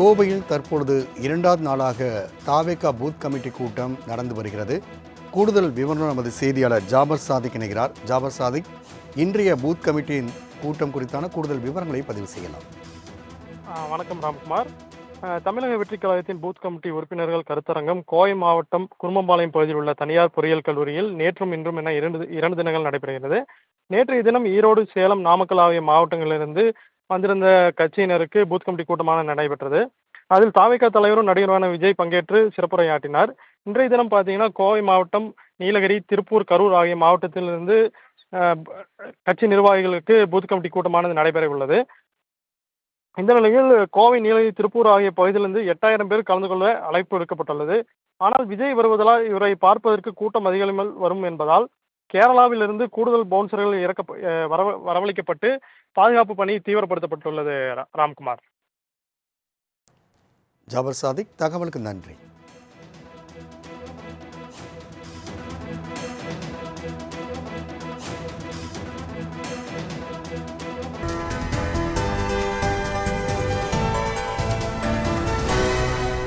கோவையில் தற்பொழுது இரண்டாவது நாளாக தாவேகா பூத் கமிட்டி கூட்டம் நடந்து வருகிறது. கூடுதல் விவரம் நமது செய்தியாளர் ஜாபர் சாதிக் இணைகிறார். ஜாபர் சாதிக் இன்றைய பூத் கமிட்டியின் கூட்டம் குறித்தான கூடுதல் விவரங்களை பதிவு செய்யலாம். வணக்கம் ராம்குமார். தமிழக வெற்றிக் கழகத்தின் பூத் கமிட்டி உறுப்பினர்கள் கருத்தரங்கம் கோவை மாவட்டம் குருமம்பாளையம் பகுதியில் உள்ள தனியார் பொறியியல் கல்லூரியில் நேற்றும் இன்றும் என இரண்டு இரண்டு தினங்கள் நடைபெறுகிறது. நேற்றைய தினம் ஈரோடு சேலம் நாமக்கல் ஆகிய மாவட்டங்களிலிருந்து வந்திருந்த கட்சியினருக்கு பூத் கமிட்டி கூட்டமான நடைபெற்றது. அதில் தாவேகா தலைவரும் நடிகருமான விஜய் பங்கேற்று சிறப்புரையாற்றினார். இன்றைய தினம் பார்த்தீங்கன்னா கோவை மாவட்டம் நீலகிரி திருப்பூர் கரூர் ஆகிய மாவட்டத்திலிருந்து கட்சி நிர்வாகிகளுக்கு பூத் கமிட்டி கூட்டமானது நடைபெற உள்ளது. இந்த நிலையில் கோவை நீலகிரி திருப்பூர் ஆகிய பகுதியிலிருந்து எட்டாயிரம் பேர் கலந்து கொள்ள அழைப்பு விடுக்கப்பட்டுள்ளது. ஆனால் விஜய் வருவதால் இவரை பார்ப்பதற்கு கூட்டம் அதிகமாக வரும் என்பதால் கேரளாவிலிருந்து கூடுதல் பவுன்சர்கள் இறக்க வர வரவழைக்கப்பட்டு பாதுகாப்பு பணி தீவிரப்படுத்தப்பட்டுள்ளது ரா- ராம்குமார். ஜாபர் சாதிக் தகவலுக்கு நன்றி.